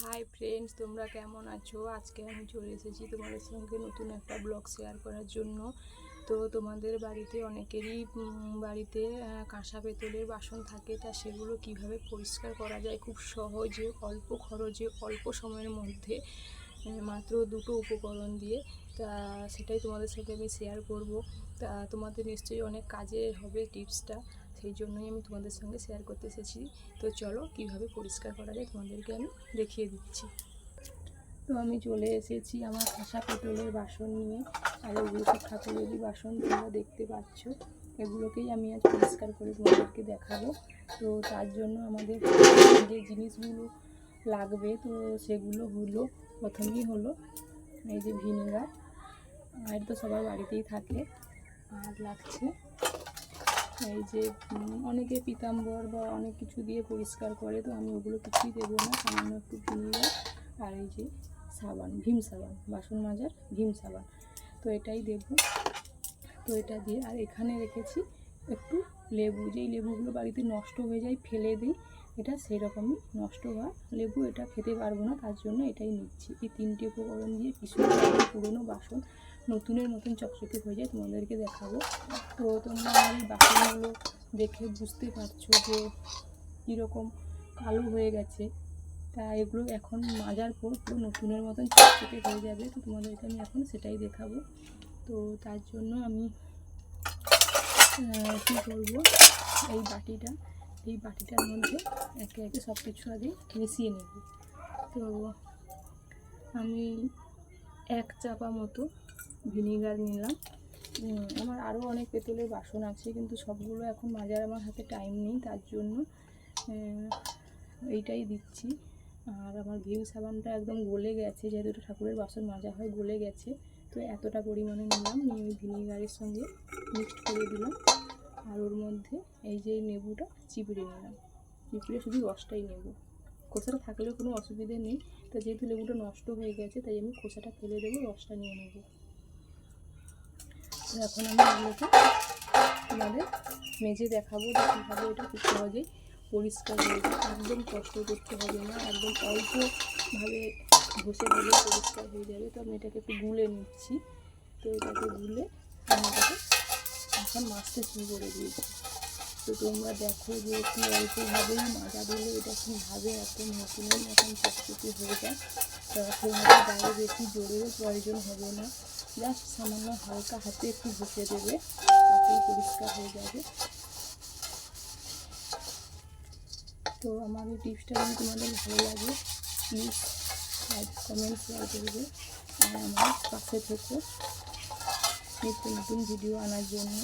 Hi friends তোমরা কেমন আছো? আজকে আমি চলে এসেছি তোমাদের সঙ্গে নতুন একটা ব্লগ শেয়ার করার জন্য। তো তোমাদের বাড়িতে অনেকেরই বাড়িতে কাঁসা পেতলের বাসন থাকে, তা সেগুলো কীভাবে পরিষ্কার করা যায়? খুব সহজে, অল্প খরচে, অল্প সময়ের মধ্যে মাত্র দুটো উপকরণ দিয়ে, তা সেটাই তোমাদের সঙ্গে আমি শেয়ার করব। তা তোমাদের নিশ্চয়ই অনেক কাজে হবে টিপসটা সেই জন্যই আমি তোমাদের সঙ্গে শেয়ার করতে এসেছি। তো চলো কীভাবে পরিষ্কার করা যায় তোমাদেরকে আমি দেখিয়ে দিচ্ছি। তো আমি চলে এসেছি আমার খাসা পেতলের বাসন নিয়ে। আর এগুলো সব ঠাকুরেরই বাসন তোমরা দেখতে পাচ্ছ, এগুলোকেই আমি আজ পরিষ্কার করে তোমাদেরকে দেখাবো। তো তার জন্য আমাদের যে জিনিসগুলো লাগবে, তো সেগুলো হলো, প্রথমেই হলো এই যে ভিনেগার। আর তো সবার বাড়িতেই থাকে, আর লাগছে এই যে অনেকে পিতাম্বর বা অনেক কিছু দিয়ে পরিষ্কার করে, তো আমি ওগুলো কিছুই দেবো না, সামান্য একটু ভিনিগার আর এই যে সাবান, ভীম সাবান, বাসন মাজার ভীম সাবান। তো এটাই দেব। তো এটা দিয়ে, আর এখানে রেখেছি একটু লেবু, যেই লেবুগুলো বাড়িতে নষ্ট হয়ে যায় ফেলে দিই, এটা সেই রকমই নষ্ট হওয়া লেবু এটা খেতে পারব না, তার জন্য এটাই নিচ্ছি। এই তিনটে উপকরণ দিয়ে কিছু পুরনো বাসন নতুনের মতন চকচকে হয়ে যায়, তোমাদেরকে দেখাবো। তো তোমরা এই বাসনগুলো দেখে বুঝতে পারছ যে কীরকম কালো হয়ে গেছে। তা এগুলো এখন মাজার পর পুরো নতুনের মতন চকচকে হয়ে যাবে, তো তোমাদেরকে আমি এখন সেটাই দেখাবো। তো তার জন্য আমি কী করব এই বাটিটা, এই বাটিটার মধ্যে একে একে সব কিছু আগে মিশিয়ে নেব। তো আমি এক চাপা মতো ভিনিগার নিলাম। আমার আরও অনেক পেতলের বাসন আছে, কিন্তু সবগুলো এখন মাজার আমার হাতে টাইম নেই, তার জন্য এইটাই দিচ্ছি। আর আমার ভিম সাবানটা একদম গলে গেছে, যেহেতু ঠাকুরের বাসন মাজা হয়, গলে গেছে। তো এতটা পরিমাণে নিলাম, নিয়ে ওই ভিনিগারের সঙ্গে মিক্সড করে দিলাম। আর ওর মধ্যে এই যে লেবুটা, চিপড়ে নিলাম। চিপড়ে শুধু রসটাই নেব। খোসাটা থাকলেও কোনো অসুবিধে নেই। তো যেহেতু লেবুটা নষ্ট হয়ে গেছে, তাই আমি খোসাটা ফেলে দেবো, রসটা নিয়ে নেব। এখন আমি এগুলোকে আমাদের মেঝে দেখাবো যে এটা খুব সহজেই পরিষ্কার হয়ে যায় একদম কষ্ট করতে হবে না, একদম অল্পভাবে ঘষে দিলে পরিষ্কার হয়ে যাবে। তো আমি এটাকে একটু গুলে নিচ্ছি। তো এটাকে গুলে আমি এখন মাছটা শুরু করে দিয়েছি। তো তোমরা দেখো যে কি অল্পভাবেই মাজা দিলে এটা কীভাবে এত নতুনের মতন চকচকে হয়ে যায়। তা তোমাদের গায়ে বেশি জোরেরও প্রয়োজন হবে না। জাস্ট সামান্য হালকা হাতে একটু ঘষে দেবে, তাতেই পরিষ্কার হয়ে যাবে। তো আমার এই টিপসটা যদি তোমাদের ভালো লাগে প্লিজ লাইক কমেন্ট শেয়ার করবে। আর আমার পাশে থেকে। নিত্য নতুন ভিডিও আনার জন্য।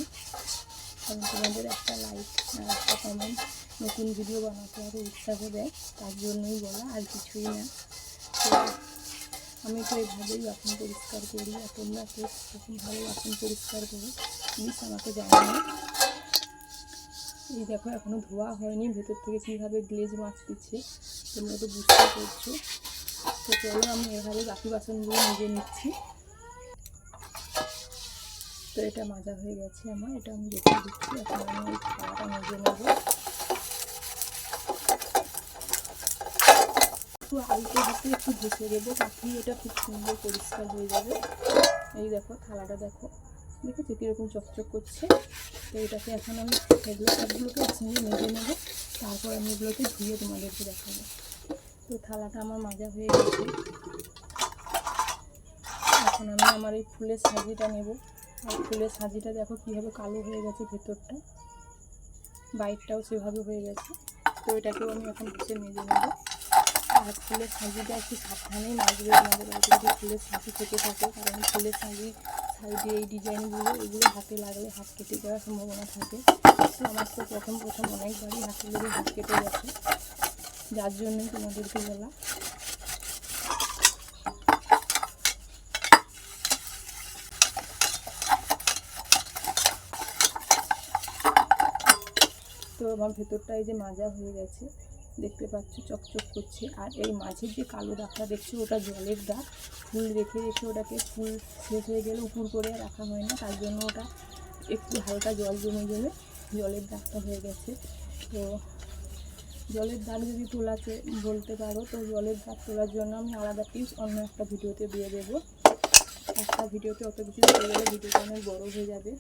কারণ তোমাদের একটা লাইক আর একটা কমেন্ট নতুন ভিডিও বানাতে আরও উৎসাহ দেয় তার জন্যই বলা, আর কিছুই না। তো আমি তো এইভাবেই বাসন পরিষ্কার করি, আর তোমরা তো এরকমভাবে বাসন পরিষ্কার করো প্লিজ আমাকে জানাও। এই দেখো, এখনও ধোয়া হয়নি, ভেতর থেকে কীভাবে গ্লেজ মাছ দিচ্ছে তোমরা তো বুঝতে পারছ। তো চলো, আমি এভাবে বাকি বাসনগুলো নিজে নিচ্ছি। তো এটা মাজা হয়ে গেছে আমার, এটা আমি রেখে দিচ্ছি, এখন আমি খাওয়াটা মেজে নেব। একটু আলতো দিতে একটু ঘষে দেবো, তাতেই এটা খুব সুন্দর পরিষ্কার হয়ে যাবে। এই দেখো, থালাটা দেখো, দেখেছ কীরকম চকচক করছে? তো এটাকে এখন আমি এগুলো সবগুলোকে একসঙ্গে মেজে নেব, তারপর আমি এগুলোকে ধুয়ে তোমাদেরকে দেখাবো। তো থালাটা আমার মাজা হয়ে গেছে। এখন আমি আমার এই ফুলের সাজিটা নেব। আর ফুলের সাজিটা দেখো কীভাবে কালো হয়ে গেছে ভেতরটা। বাইকটাও সেভাবে হয়ে গেছে। তো এটাকেও আমি এখন বসে মেজে নেব। আর ফুলের সাজিটা একটু সাবধানেই মাজবে তোমাদের বাড়িতে যদি ফুলের সাজি থেকে থাকে, কারণ ফুলের সাজি সাইডে এই ডিজাইনগুলো, এগুলো হাতে লাগলে হাত কেটে যাওয়ার সম্ভাবনা থাকে। তো আমার তো প্রথম প্রথম অনেকবারই হাতে লেগে হাত কেটে গেছে। যার জন্যই তোমাদেরকে বলা তো আমার ভেতরটা এই যে মাজা হয়ে গেছে, দেখতে পাচ্ছ, চকচক করছে। আর এই মাঝের যে কালো দাগটা দেখছ, ওটা জলের দাগ। ফুল রেখে রেখে ওটাকে ফুল শেষ হয়ে গেলে উপর করে রাখা হয় না, তার জন্য ওটা একটু হালকা জল জমে গেলে জলের দাগটা হয়ে গেছে। তো জলের দাগ যদি তোলাতে বলতে পারো, তো জলের দাগ তোলার জন্য আমি আলাদা টিপস অন্য একটা ভিডিওতে দিয়ে দেবো। একটা ভিডিওতে অত কিছু ভিডিওটা অনেক বড় হয়ে যাবে,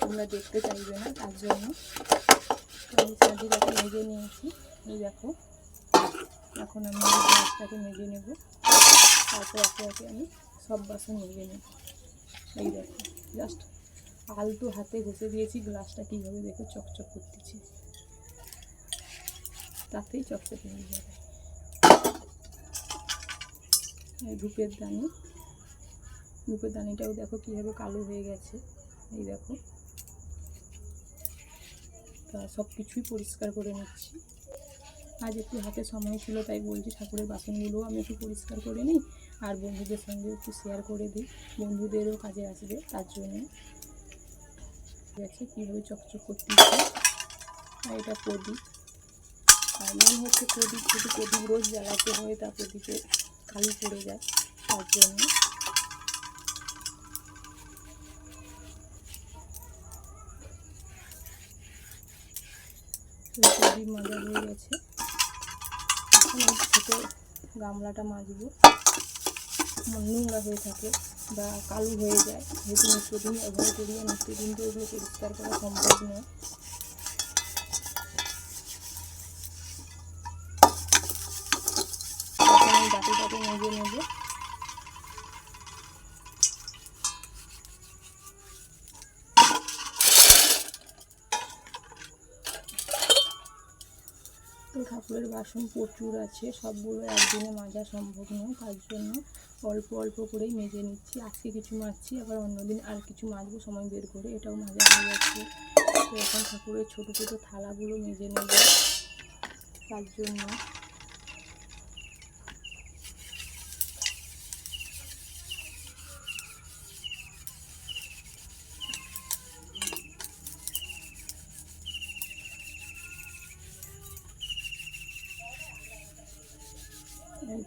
তোমরা দেখতে চাইবে না, তার জন্য। আমি ছাঁচিটাকে মেজে নিয়েছি। এই দেখো, এখন আমি গ্লাসটাকে মেজে নেব। তারপর একে একে আমি সব বাসন মেজে নেব। এই দেখো জাস্ট আলতো হাতে ঘষে দিয়েছি গ্লাসটা কীভাবে দেখো চকচক করতেছি। তাতেই চকচকে হয়ে যাবে। ধূপের দানি, ধূপের দানিটাও দেখো কীভাবে কালো হয়ে গেছে। এই দেখো। তা সব কিছুই পরিষ্কার করে নিচ্ছি। আজ একটু হাতে সময় ছিল, তাই বলছি ঠাকুরের বাসনগুলো আমি একটু পরিষ্কার করে নিই, আর বন্ধুদের সঙ্গে একটু শেয়ার করে দিই। বন্ধুদেরও কাজে আসবে, তার জন্য। গেছে কীভাবে চকচক করতে আর এটা প্রদীপ। আর মেন হচ্ছে প্রদীপ যদি প্রদীপ রোজ জ্বালাতে হয়, তা প্রদীপে কালি পড়ে যায়, তার জন্য। প্রদীপ মাজা হয়ে গেছে। এখন ছোটো গামলাটা মাজবো। নোংরা হয়ে থাকে বা কালো হয়ে যায়। যেহেতু নিত্যদিন ব্যবহার করি নিত্যদিন তো ওগুলো পরিষ্কার করা সম্ভব নয়। এই বাটিটাকে মেজে নেব তো ঠাকুরের বাসন প্রচুর আছে, সবগুলো একদিনে মাজা সম্ভব নয় তার জন্য। অল্প অল্প করেই মেজে নিচ্ছি, আজকে কিছু মাজছি, আবার অন্যদিন আর কিছু মাজবো, সময় বের করে, এটাও মাজা হয়ে যাচ্ছে তো এখন ঠাকুরের ছোটো ছোটো থালাগুলো মেজে নেব তার জন্য।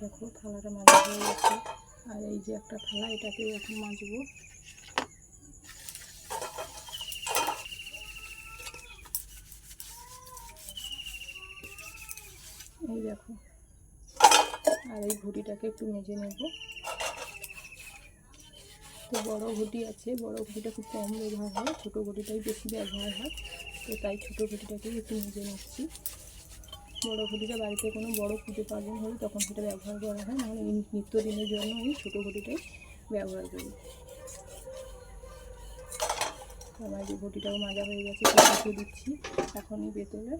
দেখো থালাটা মাজা হয়ে গেছে। আর এই যে একটা থালা, এটাকে এখন মাজবো। এই দেখো। আর এই ঘুটিটাকে একটু মেজে নেব। তো বড় ঘুটি আছে, বড় ঘুটিটা খুব কম ব্যবহার হয়, ছোটো ঘুটিটাই বেশি ব্যবহার হয়। তো তাই ছোটো ঘুটিটাকে একটু মেজে নিচ্ছি। বড় ঘটিটা বাড়িতে কোনো বড় পুজো পার্বণ হলে তখন সেটা ব্যবহার করা হয়, নাহলে নিত্যদিনের জন্য আমি ছোটো ঘটিটাই ব্যবহার করি। আমার যে ঘটিটাও মাজা হয়ে গেছে সেটাকে দিচ্ছি। এখন এই বেতনের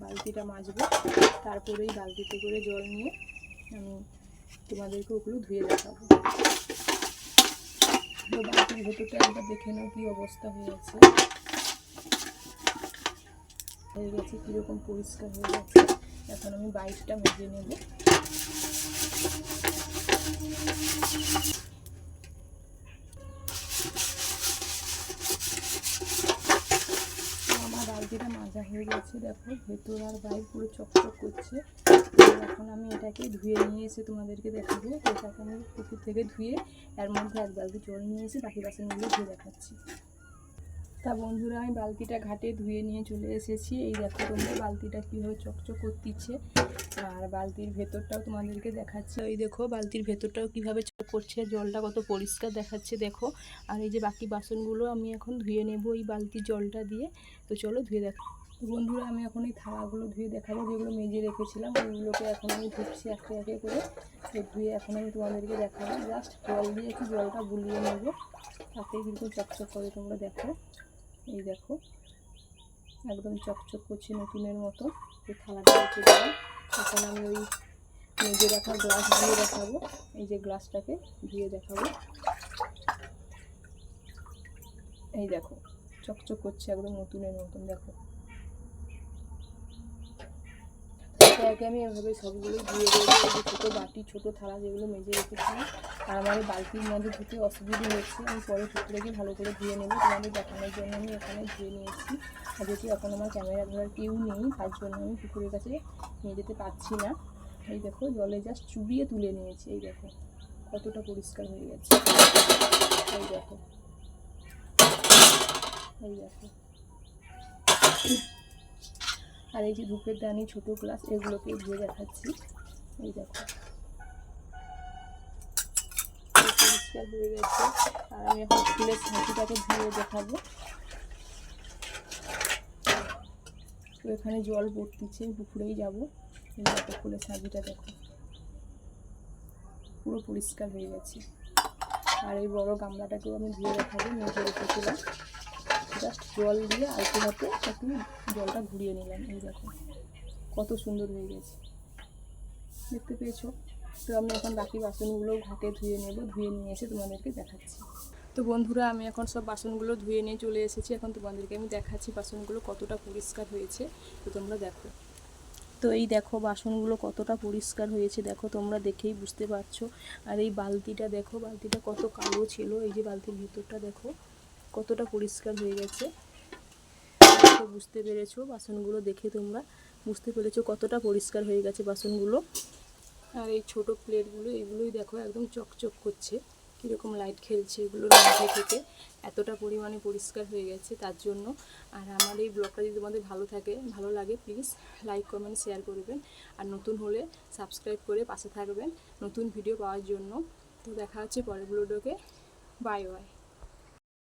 বালতিটা মাজবো, তারপরেই বালতিতে করে জল নিয়ে আমি তোমাদেরকে ওগুলো ধুয়ে দেখাবো। বালতির ভেতরটা একবার দেখে নাও কী অবস্থা হয়ে আছে। হয়ে গেছে, কীরকম পরিষ্কার হয়ে গেছে। এখন আমি বাইকটা মেজে নেব। আমার বালতিটা মাজা হয়ে গেছে, দেখো, ভেতর আর বাইক পুরো চকচক করছে। এখন আমি এটাকে ধুয়ে নিয়ে এসে তোমাদেরকে দেখাবো। এটাকে আমি পুকুর থেকে ধুয়ে এর মধ্যে এক বালতি জল নিয়ে এসে বাকি বাসনগুলো ধুয়ে দেখাচ্ছি। তা বন্ধুরা, আমি বালতিটা ঘাটে ধুয়ে নিয়ে চলে এসেছি। এই দেখো তোমরা বালতিটা কীভাবে চকচক করতেছে আর বালতির ভেতরটাও তোমাদেরকে দেখাচ্ছে। এই দেখো, বালতির ভেতরটাও কীভাবে চক করছে। জলটা কত পরিষ্কার দেখাচ্ছে, দেখো। আর এই যে বাকি বাসনগুলো আমি এখন ধুয়ে নেব এই বালতির জলটা দিয়ে। তো চলো ধুয়ে দেখো বন্ধুরা, আমি এখন এই থালাগুলো ধুয়ে দেখাবো, যেগুলো মেজে রেখেছিলাম। ওইগুলোকে এখন আমি ধুচ্ছি একে একে করে। তো ধুয়ে এখন আমি তোমাদেরকে দেখাবো। জাস্ট জল দিয়ে একটু জলটা বুলিয়ে নেব। তাতে কিন্তু চকচক করে তোমরা দেখো। এই দেখো, একদম চকচক করছে নতুনের মতো। এই থালাটা রেখে দেওয়া এখন আমি ওই মেজে রাখা গ্লাস ধুয়ে দেখাবো। এই যে গ্লাসটাকে ধুয়ে দেখাবো। এই দেখো, চকচক করছে একদম নতুনের মতন, দেখো। আমি এভাবে সবগুলোই দেবো। ছোটো বাটি, ছোটো থালা যেগুলো মেজে রেখেছিলাম আর আমার বালতির মধ্যে ধুতে অসুবিধা হচ্ছে। আমি পরে পুকুরে ভালো করে ধুয়ে নেব। তোমাদের দেখানোর জন্য আমি এখানে ধুয়ে নিয়েছি। আর যেহেতু এখন আমার ক্যামেরা ধরার কেউ নেই, তার জন্য আমি পুকুরের কাছে নিয়ে যেতে পারছি না। এই দেখো, জলে জাস্ট চুবিয়ে তুলে নিয়েছি। এই দেখো, কতটা পরিষ্কার হয়ে গেছে। এই দেখো। এই দেখো। আর এই যে ধূপের দানি, ছোটো গ্লাস, এগুলোকে ধুয়ে দেখাচ্ছি। এই দেখো। পরিষ্কার হয়ে গেছে। আর আমি এখন ফুলের ছাঁচিটাকে ধুয়ে দেখাবো। এখানে জল পড়তিছে পুকুরেই যাব। ফুলের ছাঁচিটা দেখো। পুরো পরিষ্কার হয়ে গেছে। আর এই বড় গামলাটাকেও আমি ধুয়ে দেখাবো, মেজে রেখেছিলাম। জাস্ট জল দিয়ে আলতো হাতে একটু জলটা ঘুরিয়ে নিলাম। এই দেখো, কত সুন্দর হয়ে গেছে। দেখতে পেয়েছ? তো আমি এখন বাকি বাসনগুলো ঘাটে ধুয়ে নেব, ধুয়ে নিয়ে এসে তোমাদেরকে দেখাচ্ছি। তো বন্ধুরা, আমি এখন সব বাসনগুলো ধুয়ে নিয়ে চলে এসেছি। এখন তোমাদেরকে আমি দেখাচ্ছি বাসনগুলো কতটা পরিষ্কার হয়েছে। তো তোমরা দেখো। তো এই দেখো বাসনগুলো কতটা পরিষ্কার হয়েছে। দেখো, তোমরা দেখেই বুঝতে পারছ। আর এই বালতিটা দেখো, বালতিটা কত কালো ছিল। এই যে বালতির ভিতরটা দেখো, কতটা পরিষ্কার হয়ে গেছে। বুঝতে পেরেছ বাসনগুলো দেখে তোমরা। বুঝতে পেরেছ কতটা পরিষ্কার হয়ে গেছে বাসনগুলো। আর এই ছোট প্লেটগুলো, এগুলোই দেখো একদম চকচক করছে। কীরকম লাইট খেলছে এগুলোর মধ্যে থেকে। এতটা পরিমাণে পরিষ্কার হয়ে গেছে তার জন্য। আর আমার এই ব্লগটা যদি তোমাদের ভালো থাকে, ভালো লাগে প্লিজ লাইক কমেন্ট শেয়ার করবেন। আর নতুন হলে সাবস্ক্রাইব করে পাশে থাকবেন নতুন ভিডিও পাওয়ার জন্য। তো দেখা হচ্ছে পরের ভিডিওকে বাই বাই